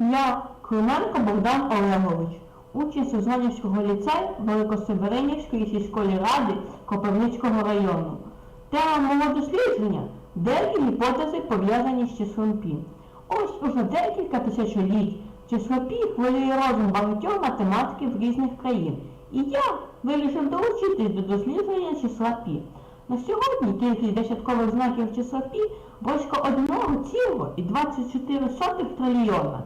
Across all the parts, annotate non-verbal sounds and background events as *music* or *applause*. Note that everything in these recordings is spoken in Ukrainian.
Я Клименко Богдан Олегович, учень Сезонівського ліцею Великосеверинівської сільської ради Кропивницького району. Тема мого дослідження деякі гіпотези пов'язані з числом пі. Ось уже декілька тисячоліть число пі хвилює розум багатьох математиків різних країн. І я вирішив долучитись до дослідження числа пі. На сьогодні кількість десяткових знаків числа пі близько 1,24 трильйона.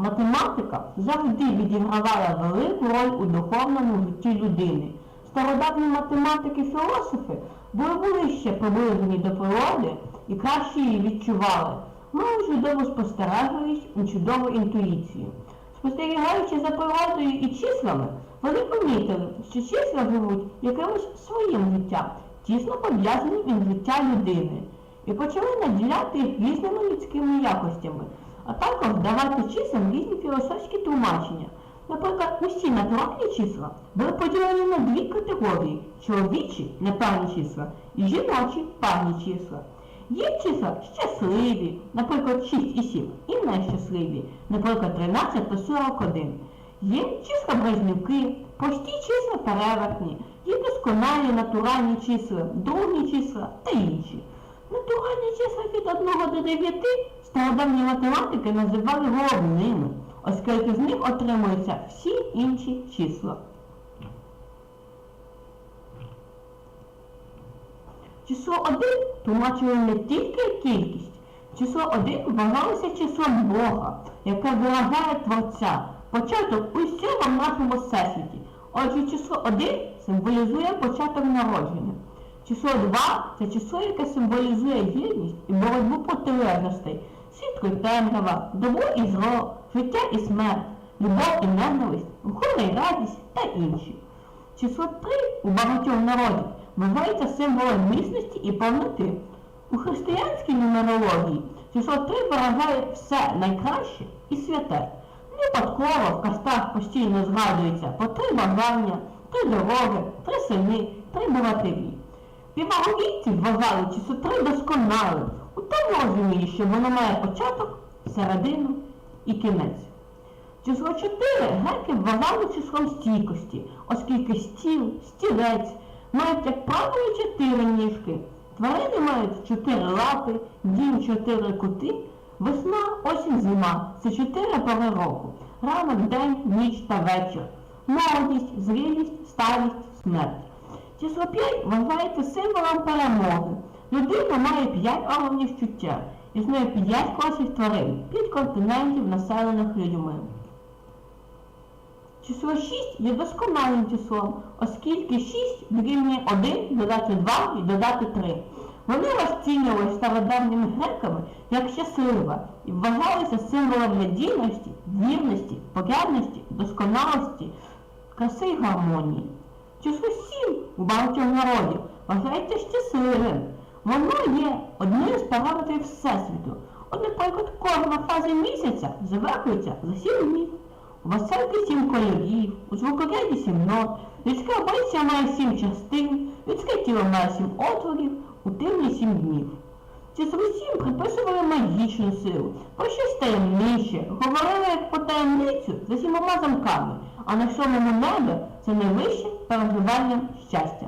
Математика завжди відігравала велику роль у духовному житті людини. Стародавні математики-філософи були ближче приближені до природи і краще її відчували, мали чудову спостережливість і чудову інтуїцію. Спостерігаючи за природою і числами, вони помітили, що числа живуть якимось своїм життям, тісно пов'язаним із життя людини, і почали наділяти їх різними людськими якостями, а також давати числам різні філософські тлумачення. Наприклад, усі натуральні числа були поділені на дві категорії чоловічі непевні числа і жіночі певні числа. Є числа щасливі, наприклад, 6 і 7, і нещасливі, наприклад, 13 та 41. Є числа близнюки, прості числа перевертні, є досконалі натуральні числа, другі числа та інші. Натуральні числа від 1 до 9 стародавні математики називали головними, оскільки з них отримуються всі інші числа. Число 1 тлумачили не тільки кількість. Число 1 вважалося числом Бога, яке виражає Творця, початок усього в нашому всесвіті. Отже, число 1 символізує початок народження. Число 2 це число, яке символізує єдність і боротьбу протилежностей, світло і темрява, добро і зло, життя і смерть, любов і ненависть, горе і радість та інші. Число 3 у багатьох народів вважається символом міцності і повноти. У християнській нумерології число 3 виражає все найкраще і святе. Випадково в кастах постійно згадується по три бажання, три дороги, три сини, три богатирі. Півагогійці вважали 3 досконалим, у тому розумінні, що воно має початок, середину і кінець. Число 4 греки вважали числом стійкості, оскільки стіл, стілець мають, як правило, чотири ніжки. Тварини мають чотири лапи, дім чотири кути, весна, осінь, зима це чотири пори року. Ранок, день, ніч та вечір. Молодість, зрілість, старість, смерть. Число 5 вважається символом перемоги. Людина має 5 органів чуття. Існує 5 класів тварин, 5 континентів, населених людьми. Число 6 є досконалим числом, оскільки 6 дорівнює 1 додати 2 і додати 3. Вони розцінювалися стародавніми греками як щаслива і вважалися символом надійності, вірності, порядності, досконалості, краси й гармонії. Число 7 у багатьох народів вважається щасливим. Воно є одним з параметрів Всесвіту. От, наприклад, кожна фаза місяця завершується за 7 днів. У веселки сім кольорів, у звукоряді сім нот, людське обличчя має сім частин, людське тіло має сім отворів, у тимні сім днів. Число сім приписували магічну силу, про щось таємниче, говорили як про таємницю за сімома замками, а на сьомому небі це найвище переживання щастя.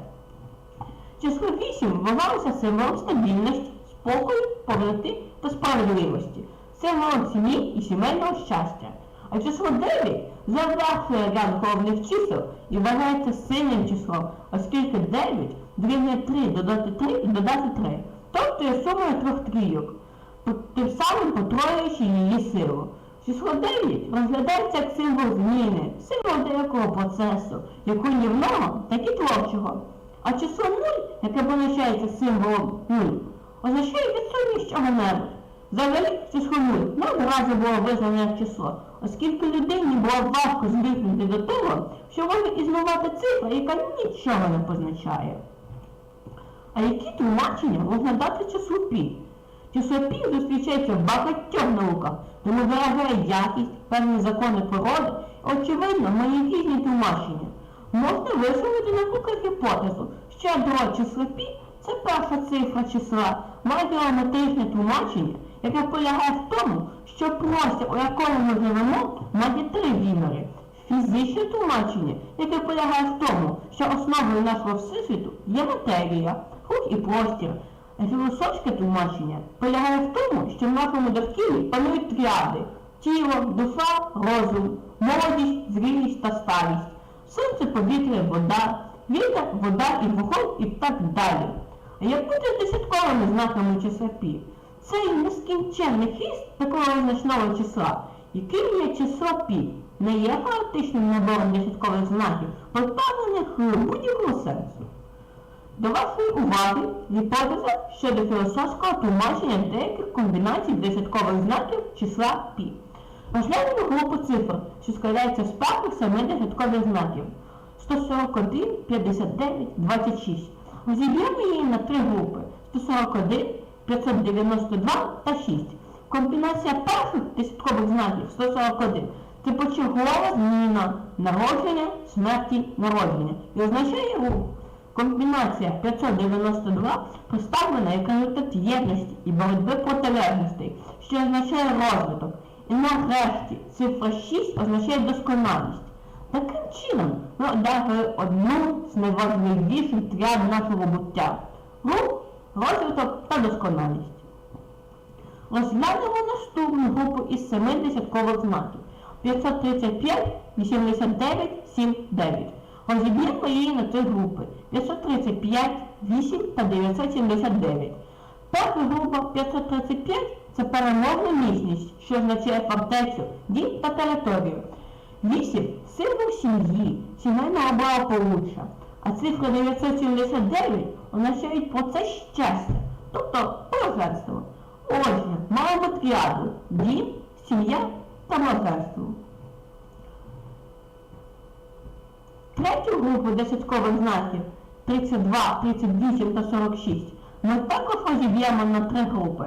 Число 8 вважалося символом стабільності, спокою, повноти та справедливості, символом сім'ї і сімейного щастя. А число 9 завершує ряд головних чисел і вважається сильним числом, оскільки 9 дорівнює 3 додати 3 і додати 3, тобто є сумою трьох трійок, тим самим потроюючи її силу. Число 9 розглядається як символ зміни, символ деякого процесу, як руйнівного, так і творчого. А число 0, яке позначається символом 0, означає відсутність чого-небудь. Взагалі, число 0 не одразу було визнано як число, оскільки людині було важко звикнути до того, що може існувати цифра, яка нічого не позначає. А які тлумачення можна дати числу пі? Число пі зустрічається в багатьох науках, тому виражає якість, певні закони природи, і, очевидно, має різні тлумачення. Можна висловити, наприклад, гіпотезу, що ядро числа пі це перша цифра числа, має геометричне тлумачення, яке полягає в тому, що простір, у якому ми живемо, має три виміри. Фізичне тлумачення, яке полягає в тому, що основою нашого всесвіту є матерія, рух і простір. Філософське тлумачення полягає в тому, що в нашому довкіллі панують тріади тіло, душа, розум, молодість, зрілість та старість, сонце, повітря, вода, вітер, вода і вогонь і так далі. А як бути десятковими знаками числа пі? Цей нескінченний хіст такого значного числа, яким є число пі, не є хаотичним набором десяткових знаків, позбавлених будь-якого сенсу. До вашої уваги гіпотеза щодо філософського тлумачення деяких комбінацій десяткових знаків числа пі. Розглянемо групу цифр, що складається з перших семи десяткових знаків 141, 59, 26. Розіб'ємо її на три групи 141, 592 та 6. Комбінація перших десяткових знаків 141 це почергова зміна народження, смерті, народження і означає рух. Комбінація 592 представлена як результат єдності і боротьби протилежностей, що означає розвиток. І нарешті цифра 6 означає досконалість. Таким чином ми одержали одну з найважливіших тряд нашого буття рух, розвиток та досконалість. Розглянемо наступну групу із семи десяткових знаків 535, 89, 7, 9. Розіб'ємо її на три групи 535, 8 та 979. Перша група 535 це переможна міцність, що означає фортецю, дім та територію. 8 символ сім'ї, сімейного благополуччя. А цифра 979 означають процес щастя, тобто блаженство. Отже, маємо тріаду дім, сім'я та блаженство. Третю групу десяткових знаків 32, 38 та 46 ми також розіб'ємо на три групи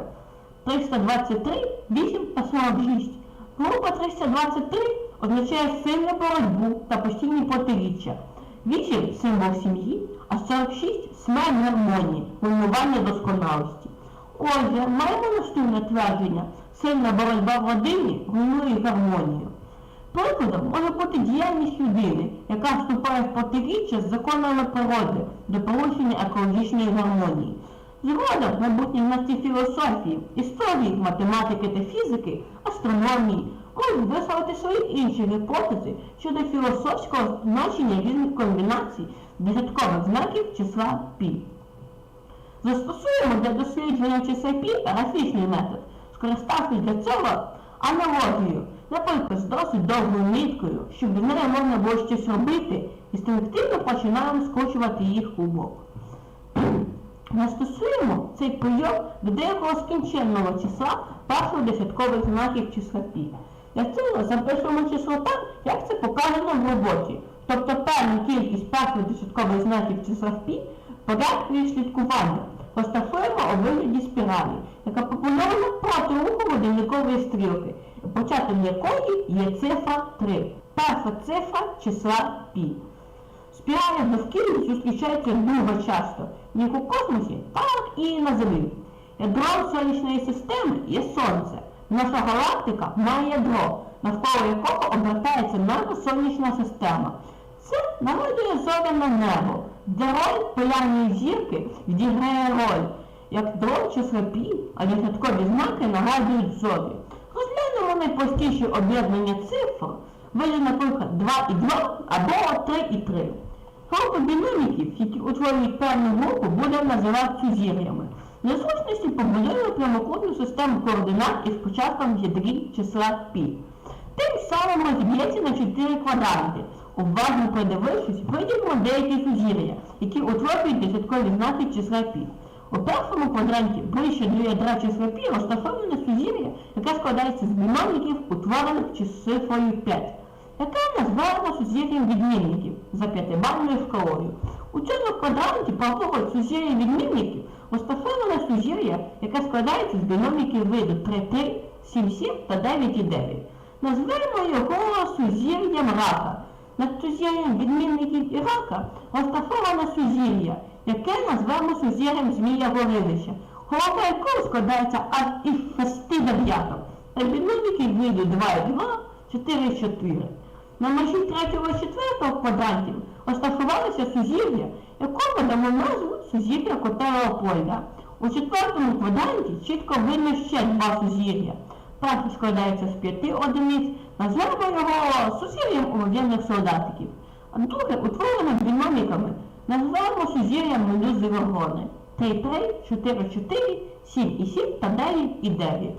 323, 8 та 46. Група 323 означає сильну боротьбу та постійні протиріччя. 8 символ сім'ї, а 46 смерть гармонії, руйнування досконалості. Отже, маємо наступне твердження. Сильна боротьба в родині руйнує гармонію. Прикладом може бути діяльність людини, яка вступає в протиріччя з законами природи до порушення екологічної гармонії. Згодом майбутні знавці філософії, історії, математики та фізики, астрономії можуть висловити свої інші гіпотези щодо філософського значення різних комбінацій десяткових знаків числа пі. Застосуємо для дослідження числа пі графічний метод, скориставшись для цього аналогією, наприклад, з досить довгою ниткою, щоб з нею можна було щось робити, інстинктивно починаємо скручувати їх у бок. Застосуємо *clears throat* цей прийом до деякого скінченного числа першого десяткових знаків числа пі. Для цього запишемо число так, як це показано в роботі. Тобто певну кількість перших десяткових знаків числа пі порядку слідкування розташуємо у вигляді спіралі, яка пропонована проти руху годинникової стрілки, початком якої є цифра 3. Перша цифра числа пі. Спіралі довкілля зустрічаються дуже часто, як у космосі, так і на Землі. Ядром сонячної системи є Сонце. Наша галактика має ядро, навколо якого обертається наша сонячна система. Це нагадує зоряне небо, де роль полярної зірки відіграє роль, як дрон чи слепі, а десяткові знаки нагадують зорі. Найпростіші об'єднання цифр, вийде, наприклад, 2 і 2 або 3 і 3. Група біноміків, які утворюють певну групу, буде називати сузір'ями. Для зручності побудуємо прямокутну систему координат із початком в ядрі числа π. Тим самим розіб'ється на 4 квадранти. Уважно придивившись, виділимо деякі сузір'я, які утворюють десяткові знаки числа π. У першому квадранті ближче до ядра числа π розташоване сузір'я, яке складається з біноміків, утворених числою 5 яке називаємо сузір'ям відмінників за п'ятибальною шкалою. У цьому квадранті праворуч сузір'я відмінників розташоване сузір'я, яке складається з біноміків виду 3,3, 7,7 та 9,9. Назвемо його сузір'ям рака. Над сузір'ям відмінників і рака розташоване сузір'я, яке назвемо сузір'ям змія горилища, голова якого складається аж із шести дев'яток. Та відмінників вийде 2 і 2, 4 і 4. На межі третього і четвертого квадрантів розташувалося сузір'я, якому дамо назву сузір'я кота Леопольда. У четвертому квадранті чітко видно ще два сузір'я. Перший складається з п'яти одиниць, назвемо його сузір'ям обов'язних солдатиків, а друге утворене біноміками, називаємо сузір'ям медузи Горгони. 3, 3, 4, 4, 7 і 7 та 9 і 9.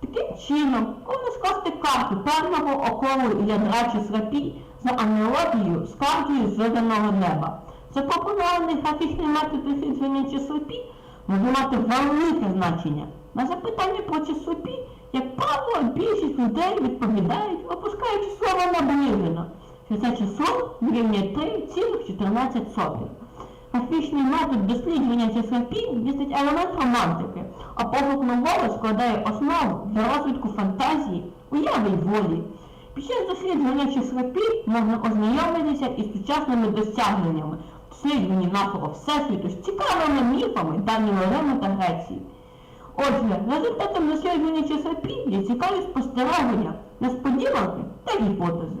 Таким чином, можна скласти карту певного околу ядра чи срапі за аналогією з картою зоряного неба. Запропонований графічний метод дослідження числопі може мати велике значення. На запитання про числопі, як правило, більшість людей відповідають, опускаючи слово наближено, що це число дорівнює 3,14. Графічний метод дослідження числопів містить елемент романтики, а пошук нового складає основу для розвитку фантазії, уяви й волі. Під час дослідження числопів можна ознайомитися із сучасними досягненнями дослідженні нашого всесвіту з цікавими міфами давнього Риму та Греції. Отже, результатом дослідження числопів є цікаві спостереження, несподіванки та гіпотези.